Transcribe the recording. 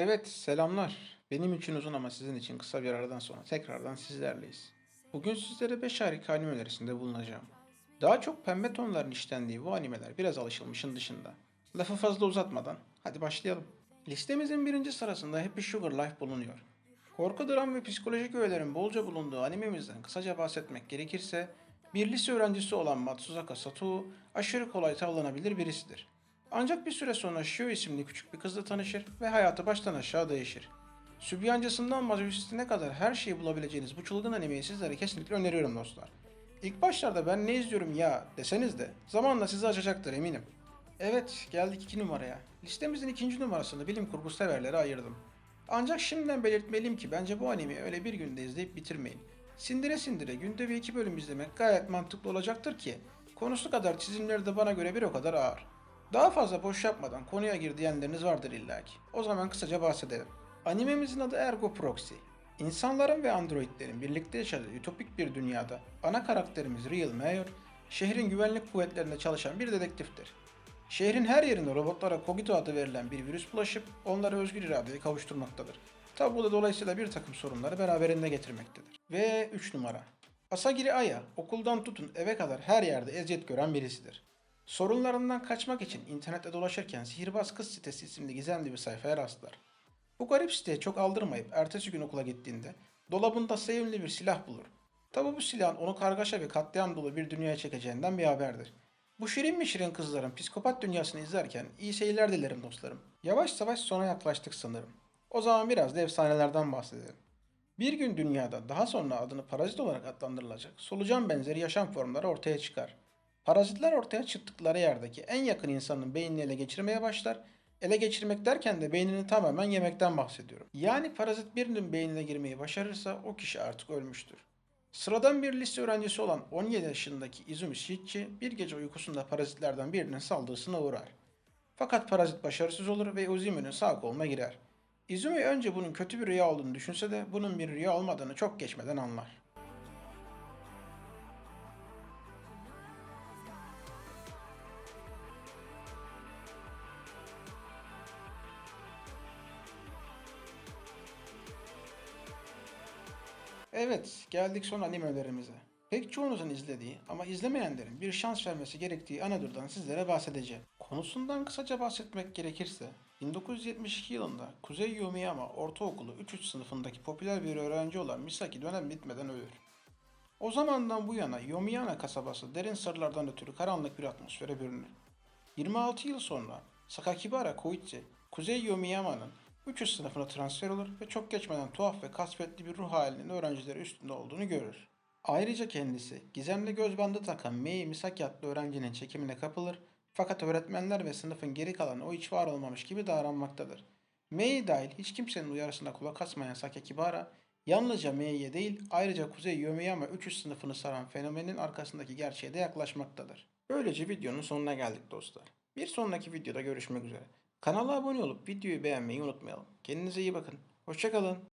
Evet, selamlar. Benim için uzun ama sizin için kısa bir aradan sonra tekrardan sizlerleyiz. Bugün sizlere 5 harika anime önerisinde bulunacağım. Daha çok pembe tonların işlendiği bu animeler biraz alışılmışın dışında. Lafı fazla uzatmadan hadi başlayalım. Listemizin birinci sırasında Happy Sugar Life bulunuyor. Korku, dram ve psikolojik öğelerin bolca bulunduğu animemizden kısaca bahsetmek gerekirse, bir lise öğrencisi olan Matsuzaka Satou aşırı kolay tavlanabilir birisidir. Ancak bir süre sonra Shio isimli küçük bir kızla tanışır ve hayatı baştan aşağı değişir. Sübyancasından mazoşistine kadar her şeyi bulabileceğiniz bu çılgın animeyi sizlere kesinlikle öneriyorum dostlar. İlk başlarda ben ne izliyorum ya deseniz de zamanla sizi açacaktır eminim. Evet geldik iki numaraya. Listemizin ikinci numarasını bilim kurgu severlere ayırdım. Ancak şimdiden belirtmeliyim ki bence bu animeyi öyle bir günde izleyip bitirmeyin. Sindire sindire günde bir iki bölüm izlemek gayet mantıklı olacaktır ki konusu kadar çizimleri de bana göre bir o kadar ağır. Daha fazla boş yapmadan konuya gir diyenleriniz vardır illaki. O zaman kısaca bahsedelim. Animemizin adı Ergo Proxy. İnsanların ve androidlerin birlikte yaşadığı ütopik bir dünyada ana karakterimiz Real Mayor, şehrin güvenlik kuvvetlerinde çalışan bir dedektiftir. Şehrin her yerinde robotlara Kogito adı verilen bir virüs bulaşıp onları özgür iradeye kavuşturmaktadır. Tabi bu da dolayısıyla bir takım sorunları beraberinde getirmektedir. Ve 3 numara. Asagiri Aya, okuldan tutun eve kadar her yerde eziyet gören birisidir. Sorunlarından kaçmak için internette dolaşırken Sihirbaz Kız sitesi isimli gizemli bir sayfaya rastlar. Bu garip siteye çok aldırmayıp ertesi gün okula gittiğinde dolabında sevimli bir silah bulur. Tabi bu silahın onu kargaşa ve katliam dolu bir dünyaya çekeceğinden bir haberdir. Bu şirin mi şirin kızların psikopat dünyasını izlerken iyi seyirler dilerim dostlarım. Yavaş yavaş sona yaklaştık sanırım. O zaman biraz da efsanelerden bahsedelim. Bir gün dünyada daha sonra adını parazit olarak adlandırılacak solucan benzeri yaşam formları ortaya çıkar. Parazitler ortaya çıktıkları yerdeki en yakın insanın beynini ele geçirmeye başlar. Ele geçirmek derken de beynini tamamen yemekten bahsediyorum. Yani parazit birinin beynine girmeyi başarırsa o kişi artık ölmüştür. Sıradan bir lise öğrencisi olan 17 yaşındaki Izumi Shiichi bir gece uykusunda parazitlerden birinin saldırısına uğrar. Fakat parazit başarısız olur ve Uzumi'nin sağ koluna girer. Izumi önce bunun kötü bir rüya olduğunu düşünse de bunun bir rüya olmadığını çok geçmeden anlar. Evet, geldik son anime. Pek çoğunuzun izlediği ama izlemeyenlerin bir şans vermesi gerektiği Anadolu'dan sizlere bahsedeceğim. Konusundan kısaca bahsetmek gerekirse, 1972 yılında Kuzey Yomiyama Ortaokulu 3. sınıfındaki popüler bir öğrenci olan Misaki dönem bitmeden ölür. O zamandan bu yana Yomiyama kasabası derin sırlardan ötürü karanlık bir atmosfere bürünür. 26 yıl sonra Sakakibara Koichi, Kuzey Yomiyama'nın 300 sınıfına transfer olur ve çok geçmeden tuhaf ve kasvetli bir ruh halinin öğrencileri üstünde olduğunu görür. Ayrıca kendisi gizemli göz bandı takan Mei Misaki adlı öğrencinin çekimine kapılır fakat öğretmenler ve sınıfın geri kalanı o hiç var olmamış gibi davranmaktadır. Mei dahil hiç kimsenin uyarısına kulak asmayan Sakakibara yalnızca Mei'ye değil ayrıca Kuzey Yomiyama 300 sınıfını saran fenomenin arkasındaki gerçeğe de yaklaşmaktadır. Böylece videonun sonuna geldik dostlar. Bir sonraki videoda görüşmek üzere. Kanala abone olup videoyu beğenmeyi unutmayalım. Kendinize iyi bakın. Hoşçakalın.